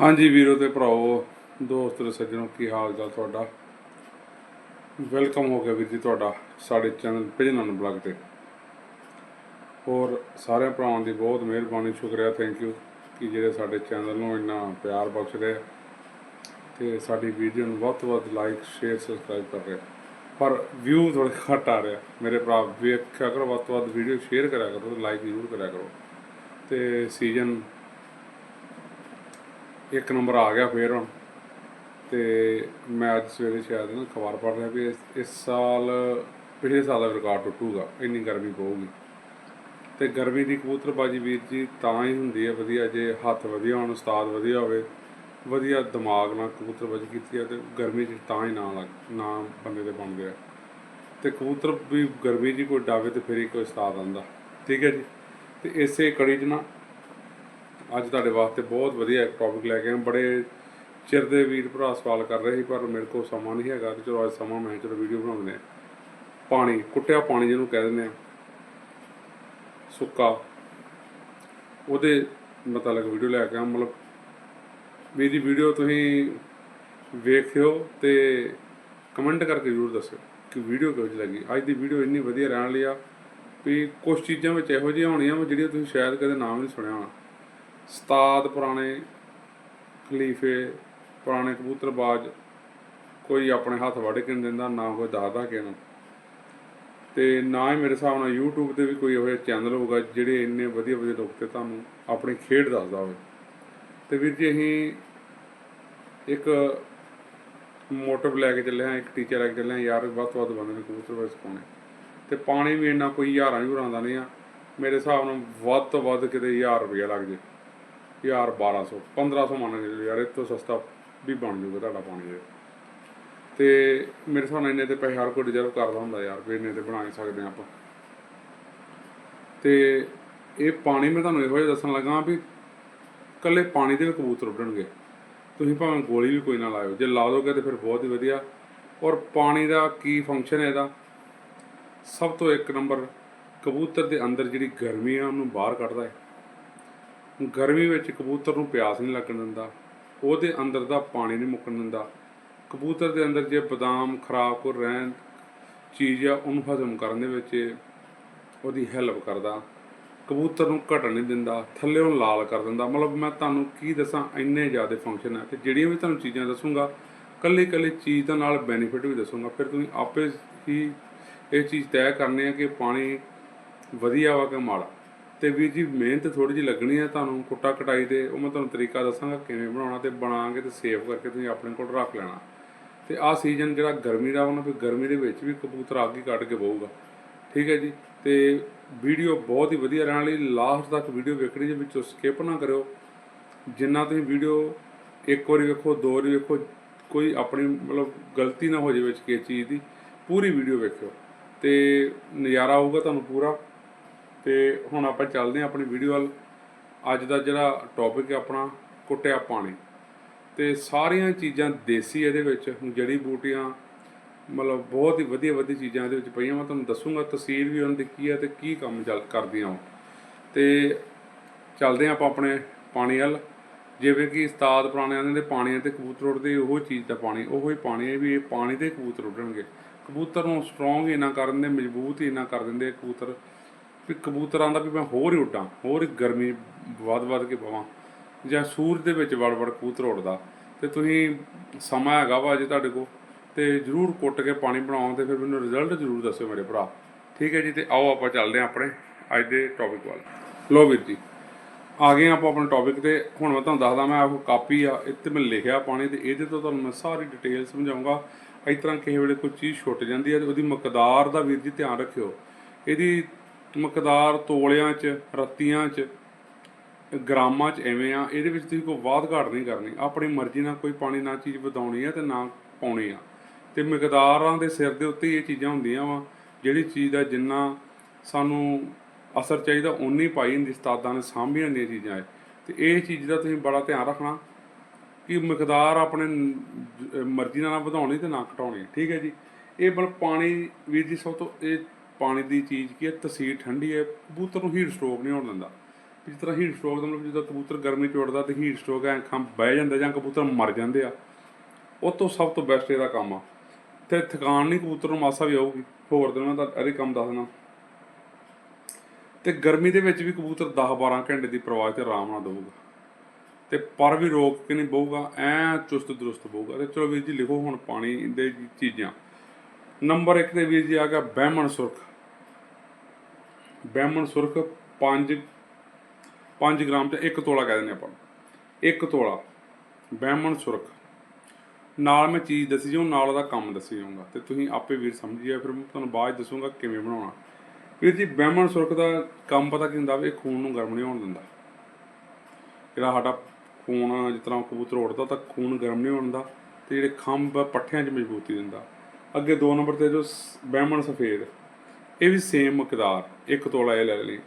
ਹਾਂਜੀ ਵੀਰੋ ਤੇ ਭਰਾਓ ਦੋਸਤ ਤੇ ਸੱਜਣੋ, ਕੀ ਹਾਲ ਚਾਲ ਤੁਹਾਡਾ? ਵੈਲਕਮ ਹੋ ਗਿਆ ਵੀਰ ਜੀ ਤੁਹਾਡਾ ਸਾਡੇ ਚੈਨਲ ਭਜਨਨ ਬਲੌਗ ਤੇ। ਹੋਰ ਸਾਰੇ ਭਰਾਵਾਂ ਦੀ ਬਹੁਤ ਮਿਹਰਬਾਨੀ, ਸ਼ੁਕਰੀਆ ਥੈਂਕ ਯੂ ਕਿ ਜਿਹੜੇ ਸਾਡੇ ਚੈਨਲ ਨੂੰ ਇੰਨਾ ਪਿਆਰ ਬਖਸ਼ ਰਹੇ ਆ ਤੇ ਸਾਡੀ ਵੀਡੀਓ ਨੂੰ ਵੱਧ ਤੋਂ ਵੱਧ ਲਾਈਕ ਸ਼ੇਅਰ ਸਬਸਕ੍ਰਾਈਬ ਕਰ ਰਹੇ ਪਰ ਵਿਊ ਥੋੜੇ ਘੱਟ ਆ ਰਿਹਾ ਮੇਰੇ ਭਰਾ ਵੇਖਿਆ ਕਰੋ, ਵੱਧ ਤੋਂ ਵੱਧ ਵੀਡੀਓ ਸ਼ੇਅਰ ਕਰਿਆ ਕਰੋ ਲਾਈਕ ਜ਼ਰੂਰ ਕਰਿਆ ਕਰੋ। ਤੇ ਸੀਜ਼ਨ ਇੱਕ ਨੰਬਰ ਆ ਗਿਆ ਫੇਰ ਹੁਣ। ਤੇ ਮੈਂ ਅੱਜ ਸਵੇਰੇ ਸ਼ਾਇਦ ਨਾ ਅਖਬਾਰ ਪੜ੍ਹ ਰਿਹਾ ਵੀ ਇਸ- ਇਸ ਸਾਲ, ਪਿਛਲੇ ਸਾਲ ਦਾ ਰਿਕਾਰਡ ਟੁੱਟੂਗਾ, ਇੰਨੀ ਗਰਮੀ ਪਊਗੀ। ਤੇ ਗਰਮੀ ਦੀ ਕਬੂਤਰਬਾਜੀ ਵੀਰ ਜੀ ਤਾਂ ਹੀ ਹੁੰਦੀ ਹੈ ਵਧੀਆ ਜੇ ਹੱਥ ਵਧੀਆ ਹੋਣ, ਉਸਤਾਦ ਵਧੀਆ ਹੋਵੇ, ਵਧੀਆ ਦਿਮਾਗ ਨਾਲ ਕਬੂਤਰਬਾਜੀ ਕੀਤੀ ਹੈ ਤੇ ਗਰਮੀ 'ਚ ਤਾਂ ਹੀ ਨਾ ਲੱਗ, ਨਾ ਬੰਦੇ ਦੇ ਬਣਦੇ ਆ ਤੇ ਕਬੂਤਰ ਵੀ ਗਰਮੀ 'ਚ ਹੀ ਕੋਈ ਡਾਵੇ ਤੇ ਫਿਰ ਹੀ ਕੋਈ ਉਸਤਾਦ ਆਂਦਾ ਠੀਕ ਹੈ ਜੀ। ਤੇ ਇਸੇ ਕੜੀ 'ਚ ਨਾ ਅੱਜ ਤੁਹਾਡੇ ਵਾਸਤੇ ਬਹੁਤ ਵਧੀਆ ਇੱਕ ਟੌਪਿਕ ਲੈ ਕੇ ਆਏ। ਬੜੇ ਚਿਰ ਦੇ ਵੀਰ ਭਰਾ ਸਵਾਲ ਕਰ ਰਹੇ ਸੀ, ਪਰ ਮੇਰੇ ਕੋਲ ਸਮਾਂ ਨਹੀਂ ਹੈਗਾ। ਤੇ ਚਲੋ ਅੱਜ ਸਮਾਂ ਮੈਂ ਚਲੋ ਵੀਡੀਓ ਬਣਾਉਂਦੇ ਹਾਂ। ਪਾਣੀ, ਕੁੱਟਿਆ ਪਾਣੀ ਜਿਹਨੂੰ ਕਹਿ ਦਿੰਦੇ ਆ ਸੁੱਕਾ। ਉਹਦੇ ਮਤਲਬ ਵੀਡੀਓ ਲੈ ਕੇ ਆ ਮਤਲਬ ਮੇਰੀ ਵੀਡੀਓ ਤੁਸੀਂ ਵੇਖਿਓ ਤੇ ਕਮੈਂਟ ਕਰਕੇ ਜ਼ਰੂਰ ਦੱਸਿਓ ਕਿ ਵੀਡੀਓ ਕਿਹੋ ਜਿਹੀ ਲੱਗੀ। ਅੱਜ ਦੀ ਵੀਡੀਓ ਇੰਨੀ ਵਧੀਆ ਰਹਿਣ ਲਈ ਆ ਵੀ ਕੁਝ ਚੀਜ਼ਾਂ ਵਿੱਚ ਇਹੋ ਜਿਹੀਆਂ ਹੋਣੀਆਂ ਵਾ ਜਿਹੜੀਆਂ ਤੁਸੀਂ ਸ਼ਾਇਦ ਕਦੇ ਨਾਮ ਨਹੀਂ ਸੁਣਿਆ ਹੋਣਾ। ਸਤਾਦ ਪੁਰਾਣੇ ਖਲੀਫੇ, ਪੁਰਾਣੇ ਕਬੂਤਰਬਾਜ਼ ਕੋਈ ਆਪਣੇ ਹੱਥ ਵੱਢ ਕੇ ਨਹੀਂ ਦਿੰਦਾ, ਨਾ ਕੋਈ ਦੱਸਦਾ ਕਿਸੇ ਨੂੰ। ਤੇ ਨਾ ਹੀ ਮੇਰੇ ਹਿਸਾਬ ਨਾਲ YouTube ਤੇ ਵੀ ਕੋਈ ਇਹੋ ਜਿਹਾ ਚੈਨਲ ਹੋਊਗਾ ਜਿਹੜੇ ਇੰਨੇ ਵਧੀਆ ਵਧੀਆ ਲੋਕ ਤੇ ਤੁਹਾਨੂੰ ਆਪਣੀ ਖੇਡ ਦੱਸਦਾ ਹੋਵੇ। ਤੇ ਵੀਰ ਜੀ ਅਸੀਂ ਇੱਕ ਮੋਟਿਵ ਲੈ ਕੇ ਚੱਲੇ ਹਾਂ, ਇੱਕ ਟੀਚਰ ਲੈ ਕੇ ਚੱਲੇ ਹਾਂ, ਯਾਰ ਵੱਧ ਤੋਂ ਵੱਧ ਬੰਦੇ ਨੂੰ ਕਬੂਤਰਬਾਜ਼ ਪਾਉਣੇ ਤੇ ਪਾਣੀ ਵੀ ਇੰਨਾ ਕੋਈ ਹਜ਼ਾਰਾਂ ਹਜ਼ਾਰਾਂ ਦਾ ਨਹੀਂ ਆ, ਮੇਰੇ ਹਿਸਾਬ ਨਾਲ ਵੱਧ ਤੋਂ ਵੱਧ ਕਿਤੇ 1000 ਰੁਪਇਆ ਲੱਗ ਜੇ। 1000 1200 1500 ਮੰਨ ਕੇ ਚੱਲੋ ਯਾਰ, ਇਹ ਤੋਂ ਸਸਤਾ ਵੀ ਬਣ ਜੂਗਾ ਤੁਹਾਡਾ ਪਾਣੀ ਦੇ ਤੇ ਮੇਰੇ ਹਿਸਾਬ ਨਾਲ ਇੰਨੇ ਤੇ ਪੈਸੇ ਹਰ ਕੋਈ ਡਿਜ਼ਰਵ ਕਰਦਾ ਹੁੰਦਾ ਯਾਰ, ਵੀ ਇੰਨੇ ਤੇ ਬਣਾ ਹੀ ਸਕਦੇ ਹਾਂ ਆਪਾਂ। ਤੇ ਇਹ ਪਾਣੀ ਮੈਂ ਤੁਹਾਨੂੰ ਇਹੋ ਜਿਹਾ ਦੱਸਣ ਲੱਗਾ ਵੀ ਕੱਲੇ ਪਾਣੀ ਦੇ ਵੀ ਕਬੂਤਰ ਉੱਡਣਗੇ। ਤੁਸੀਂ ਭਾਵੇਂ ਗੋਲੀ ਵੀ ਕੋਈ ਨਾ ਲਾਇਓ, ਜੇ ਲਾ ਦੋਗੇ ਤੇ ਫਿਰ ਬਹੁਤ ਹੀ ਵਧੀਆ। ਔਰ ਪਾਣੀ ਦਾ ਕੀ ਫੰਕਸ਼ਨ ਹੈ ਇਹਦਾ? ਸਭ ਤੋਂ ਇੱਕ ਨੰਬਰ ਕਬੂਤਰ ਦੇ ਅੰਦਰ ਜਿਹੜੀ ਗਰਮੀ ਆ, ਉਹਨੂੰ ਬਾਹਰ ਕੱਢਦਾ ਹੈ। ਗਰਮੀ ਵਿੱਚ ਕਬੂਤਰ ਨੂੰ ਪਿਆਸ ਨਹੀਂ ਲੱਗਣ ਦਿੰਦਾ, ਉਹਦੇ ਅੰਦਰ ਦਾ ਪਾਣੀ ਨਹੀਂ ਮੁੱਕਣ ਦਿੰਦਾ। ਕਬੂਤਰ ਦੇ ਅੰਦਰ ਜੇ ਬਦਾਮ ਖਰਾਬ ਕੋ ਰਹਿਣ ਚੀਜ਼ ਆ ਉਹਨੂੰ ਹਜ਼ਮ ਕਰਨ ਦੇ ਵਿੱਚ ਉਹਦੀ ਹੈਲਪ ਕਰਦਾ। ਕਬੂਤਰ ਨੂੰ ਘਟਣ ਨਹੀਂ ਦਿੰਦਾ, ਥੱਲੇੋਂ ਲਾਲ ਕਰ ਦਿੰਦਾ। ਮਤਲਬ ਮੈਂ ਤੁਹਾਨੂੰ ਕੀ ਦੱਸਾਂ, ਇੰਨੇ ਜ਼ਿਆਦਾ ਫੰਕਸ਼ਨ ਹੈ ਤੇ ਜਿਹੜੀਆਂ ਵੀ ਤੁਹਾਨੂੰ ਚੀਜ਼ਾਂ ਦੱਸੂਗਾ ਕੱਲੀ ਕੱਲੀ ਚੀਜ਼ ਦੇ ਨਾਲ ਬੈਨੀਫਿਟ ਵੀ ਦੱਸੂਗਾ। ਫਿਰ ਤੁਸੀਂ ਆਪੇ ਹੀ ਇਹ ਚੀਜ਼ ਤੈਅ ਕਰਨੀ ਹੈ ਕਿ ਪਾਣੀ ਵਧੀਆ ਵਾ ਕਿ ਮਾੜਾ। ਤੇ ਵੀਰ ਜੀ, ਮਿਹਨਤ ਥੋੜੀ ਜਿਹੀ ਲੱਗਣੀ ਹੈ ਤੁਹਾਨੂੰ, ਕੁੱਟਾ ਕਟਾਈ ਦੇ, ਉਹ ਮੈਂ ਤੁਹਾਨੂੰ ਤਰੀਕਾ ਦੱਸਾਂਗਾ ਕਿਵੇਂ ਬਣਾਉਣਾ ਤੇ ਬਣਾਗੇ ਤੇ ਸੇਵ ਕਰਕੇ ਤੁਸੀਂ ਆਪਣੇ ਕੋਲ ਰੱਖ ਲੈਣਾ। ਤੇ ਆਹ ਸੀਜ਼ਨ ਜਿਹੜਾ ਗਰਮੀ ਦਾ ਉਹਨਾਂ ਫਿਰ ਗਰਮੀ ਦੇ ਵਿੱਚ ਵੀ ਕਬੂਤਰ ਅੱਗ ਹੀ ਕੱਢ ਕੇ ਬਹੂਗਾ। ਠੀਕ ਹੈ ਜੀ? ਤੇ ਵੀਡੀਓ ਬਹੁਤ ਹੀ ਵਧੀਆ ਰਹਿਣ ਲਈ ਲਾਸਟ ਤੱਕ ਵੀਡੀਓ ਵੇਖਣੀ ਜੇ ਵਿੱਚੋਂ ਸਕਿਪ ਨਾ ਕਰਿਓ। ਜਿੰਨਾ ਤੁਸੀਂ ਵੀਡੀਓ ਇੱਕ ਵਾਰੀ ਵੇਖੋ, ਦੋ ਵਾਰੀ ਵੇਖੋ, ਕੋਈ ਆਪਣੀ ਮਤਲਬ ਗਲਤੀ ਨਾ ਹੋ ਜਾਵੇ ਵਿੱਚ ਕਿਸੇ ਚੀਜ਼ ਦੀ, ਪੂਰੀ ਵੀਡੀਓ ਵੇਖਿਓ। ਤੇ ਨਜ਼ਾਰਾ ਆਊਗਾ ਤੁਹਾਨੂੰ ਪੂਰਾ। ਤੇ ਹੁਣ ਆਪਾਂ ਚੱਲਦੇ ਹਾਂ ਆਪਣੀ ਵੀਡੀਓ ਵੱਲ। ਅੱਜ ਦਾ ਜਿਹੜਾ ਟੌਪਿਕ ਹੈ ਆਪਣਾ, ਕੁੱਟਿਆ ਪਾਣੀ। ਤੇ ਸਾਰੀਆਂ ਚੀਜ਼ਾਂ ਦੇਸੀ ਇਹਦੇ ਵਿੱਚ ਜੜੀ ਬੂਟੀਆਂ, ਮਤਲਬ ਬਹੁਤ ਹੀ ਵਧੀਆ ਵਧੀਆ ਚੀਜ਼ਾਂ ਇਹਦੇ ਵਿੱਚ ਪਈਆਂ। ਮੈਂ ਤੁਹਾਨੂੰ ਦੱਸੂਗਾ ਤਸਵੀਰ ਵੀ ਉਹਨਾਂ ਦੀ ਕੀ ਹੈ ਤੇ ਕੀ ਕੰਮ ਚੱਲ ਕਰਦੀਆਂ ਉਹ। ਤੇ ਚੱਲਦੇ ਹਾਂ ਆਪਾਂ ਆਪਣੇ ਪਾਣੀ ਵੱਲ। ਜਿਵੇਂ ਕਿ ਉਸਤਾਦ ਪੁਰਾਣੇ ਆਂਦੇ ਨੇ ਪਾਣੀ ਤੇ ਕਬੂਤਰ ਉੱਡਦੇ, ਉਹ ਚੀਜ਼ ਦਾ ਪਾਣੀ, ਉਹੋ ਹੀ ਪਾਣੀ ਹੈ ਵੀ ਇਹ ਪਾਣੀ ਤੇ ਕਬੂਤਰ ਉੱਡਣਗੇ। ਕਬੂਤਰ ਨੂੰ ਸਟਰੋਂਗ ਹੀ ਨਾ ਕਰ ਦਿੰਦੇ, ਮਜ਼ਬੂਤ ਹੀ ਨਾ ਕਰ ਦਿੰਦੇ ਕਬੂਤਰ। ਵੀ ਕਬੂਤਰਾਂ ਦਾ ਵੀ ਮੈਂ ਹੋਰ ਹੀ ਉੱਡਾਂ, ਹੋਰ ਹੀ ਗਰਮੀ ਵੱਧ ਵੱਧ ਕੇ ਪਵਾਂ। ਜਾਂ ਸੂਰਜ ਦੇ ਵਿੱਚ ਵੜ ਵੜ ਕਬੂਤਰ ਉੱਡਦਾ। ਤੇ ਤੁਸੀਂ ਸਮਾਂ ਹੈਗਾ ਵਾ ਜੇ ਤੁਹਾਡੇ ਕੋਲ, ਤੇ ਜਰੂਰ ਕੁੱਟ ਕੇ ਪਾਣੀ ਬਣਾਓ ਤੇ ਫਿਰ ਮੈਨੂੰ ਰਿਜ਼ਲਟ ਜਰੂਰ ਦੱਸਿਓ ਮੇਰੇ ਭਰਾ। ਠੀਕ ਹੈ ਜੀ, ਤੇ ਆਓ ਆਪਾਂ ਚੱਲਦੇ ਹਾਂ ਆਪਣੇ ਅੱਜ ਦੇ ਟੌਪਿਕ ਵੱਲ। ਲੋ ਵੀਰ ਜੀ, ਆ ਗਏ ਆਪਾਂ ਆਪਣੇ ਟੌਪਿਕ ਤੇ। ਹੁਣ ਮੈਂ ਤੁਹਾਨੂੰ ਦੱਸਦਾ, ਮੈਂ ਆਹ ਕਾਪੀ ਆ ਇੱਥੇ ਮੈਂ ਲਿਖਿਆ ਪਾਣੀ ਤੇ ਇਹਦੇ ਤੋਂ ਤੁਹਾਨੂੰ ਮੈਂ ਸਾਰੀ ਡਿਟੇਲ ਸਮਝਾਉਂਗਾ। ਇਸ ਤਰ੍ਹਾਂ ਕਿਸੇ ਵੇਲੇ ਕੋਈ ਚੀਜ਼ ਛੁੱਟ ਜਾਂਦੀ ਹੈ ਤੇ ਉਹਦੀ ਮਕਦਾਰ ਦਾ ਵੀਰ ਜੀ ਧਿਆਨ ਰੱਖਿਓ। ਇਹਦੀ ਮਕਦਾਰ ਤੋਲਿਆਂ 'ਚ, ਰੱਤੀਆਂ 'ਚ, ਗ੍ਰਾਮਾਂ 'ਚ ਐਵੇਂ ਆ, ਇਹਦੇ ਵਿੱਚ ਤੁਸੀਂ ਕੋਈ ਵਾਧ ਘਾਟ ਨਹੀਂ ਕਰਨੀ। ਆਪਣੀ ਮਰਜ਼ੀ ਨਾਲ ਕੋਈ ਪਾਣੀ ਨਾ ਚੀਜ਼ ਵਧਾਉਣੀ ਆ ਤੇ ਨਾ ਪਾਉਣੀ ਆ। ਤੇ ਮਿਕਦਾਰਾਂ ਦੇ ਸਿਰ ਦੇ ਉੱਤੇ ਇਹ ਚੀਜ਼ਾਂ ਹੁੰਦੀਆਂ ਵਾ, ਜਿਹੜੀ ਚੀਜ਼ ਦਾ ਜਿੰਨਾ ਸਾਨੂੰ ਅਸਰ ਚਾਹੀਦਾ ਉਨੀ ਪਾਈ ਹੁੰਦੀ ਉਸਤਾਦਾਂ ਨੇ ਸਾਂਭੀਆਂ ਹੁੰਦੀਆਂ ਚੀਜ਼ਾਂ ਇਹ। ਤੇ ਇਹ ਚੀਜ਼ ਦਾ ਤੁਸੀਂ ਬੜਾ ਧਿਆਨ ਰੱਖਣਾ ਕਿ ਮਿਕਦਾਰ ਆਪਣੇ ਮਰਜ਼ੀ ਨਾਲ ਵਧਾਉਣੀ ਤੇ ਨਾ ਘਟਾਉਣੀ, ਠੀਕ ਹੈ ਜੀ? ਇਹ ਬਲ ਪਾਣੀ ਵੀਰ ਜੀ ਸਭ ਤੋਂ, ਇਹ ਪਾਣੀ ਦੀ ਚੀਜ਼ ਕੀ ਹੈ, ਤਸੀਰ ਠੰਡੀ ਹੈ, ਕਬੂਤਰ ਨੂੰ ਹੀਟ ਸਟ੍ਰੋਕ ਨਹੀਂ ਹੋਣ ਦਿੰਦਾ। ਜਿਸ ਤਰ੍ਹਾਂ ਹੀਟ ਸਟ੍ਰੋਕ ਦਾ ਮਤਲਬ ਜਦੋਂ ਕਬੂਤਰ ਗਰਮੀ ਚ ਉੱਡਦਾ ਤੇ ਹੀਟ ਸਟ੍ਰੋਕ ਐ ਖੰਭ ਬਹਿ ਜਾਂਦਾ ਜਾਂ ਕਬੂਤਰ ਮਰ ਜਾਂਦੇ ਆ, ਉਹ ਤੋਂ ਸਭ ਤੋਂ ਬੈਸਟ ਇਹਦਾ ਕੰਮ ਆ। ਤੇ ਥਕਾਨ ਨਹੀਂ ਕਬੂਤਰ ਨੂੰ ਮਾਸਾ ਵੀ ਆਊਗੀ। ਹੋਰ ਦਿਨ ਮੈਂ ਤਾਂ ਇਹਦੇ ਕੰਮ ਦੱਸਣਾ ਤੇ ਗਰਮੀ ਦੇ ਵਿੱਚ ਵੀ ਕਬੂਤਰ 10 12 ਘੰਟੇ ਦੀ ਪ੍ਰਵਾਹ ਤੇ ਆਰਾਮ ਨਾਲ ਦਊਗਾ। ਤੇ ਪਰ ਵੀ ਰੋਕ ਕੇ ਨਹੀਂ ਬਹੂਗਾ ਐ ਚੁਸਤ ਦਰੁਸਤ ਬਹੂਗਾ ਤੇ ਚਲੋ ਵੀਰ ਜੀ, ਲਿਖੋ ਹੁਣ ਪਾਣੀ ਦੇ ਚੀਜ਼ਾਂ। ਨੰਬਰ 1 ਤੇ ਵੀਰ ਜੀ ਆ ਗਿਆ ਬਹਿਮਣ ਸੁਰਖ। ਬਹਿਮਣ ਸੁਰਖ 5 5 ਗ੍ਰਾਮ ਤੇ 1 ਤੋਲਾ ਕਹਿ ਦਿੰਦੇ ਆਪਾਂ 1 ਤੋਲਾ, ਬਹਿਮਣ ਸੁਰਖ। ਨਾਲ ਮੈਂ ਚੀਜ਼ ਦੱਸੀ ਜਾਊਂ ਨਾਲ ਉਹਦਾ ਕੰਮ ਦੱਸੀ ਜਾਊਂਗਾ। ਤੇ ਤੁਸੀਂ ਆਪੇ ਵੀਰ ਸਮਝੀਏ ਫਿਰ ਮੈਂ ਤੁਹਾਨੂੰ ਬਾਅਦ 'ਚ ਦੱਸੂਗਾ ਕਿਵੇਂ ਬਣਾਉਣਾ। ਵੀਰ ਜੀ, ਬਹਿਮਣ ਸੁਰਖ ਦਾ ਕੰਮ ਪਤਾ ਕੀ ਹੁੰਦਾ ਵੀ ਖੂਨ ਨੂੰ ਗਰਮ ਨਹੀਂ ਹੋਣ ਦਿੰਦਾ। ਜਿਹੜਾ ਸਾਡਾ ਖੂਨ ਜਿਸ ਤਰ੍ਹਾਂ ਕਬੂਤਰ ਉੱਡਦਾ ਤਾਂ ਖੂਨ ਗਰਮ ਨਹੀਂ ਹੋਣ ਦਿੰਦਾ ਤੇ ਜਿਹੜੇ ਖੰਭ ਪੱਠਿਆਂ 'ਚ ਮਜ਼ਬੂਤੀ ਦਿੰਦਾ। ਅੱਗੇ ਦੋ ਨੰਬਰ ਤੇ ਜੋ ਸ- ਬਹਿਮਣ ਸਫੇਦ, ਇਹ ਵੀ ਸੇਮ ਮਕਦਾਰ, ਇੱਕ ਤੋਲਾ ਇਹ ਲੈ ਲਈ।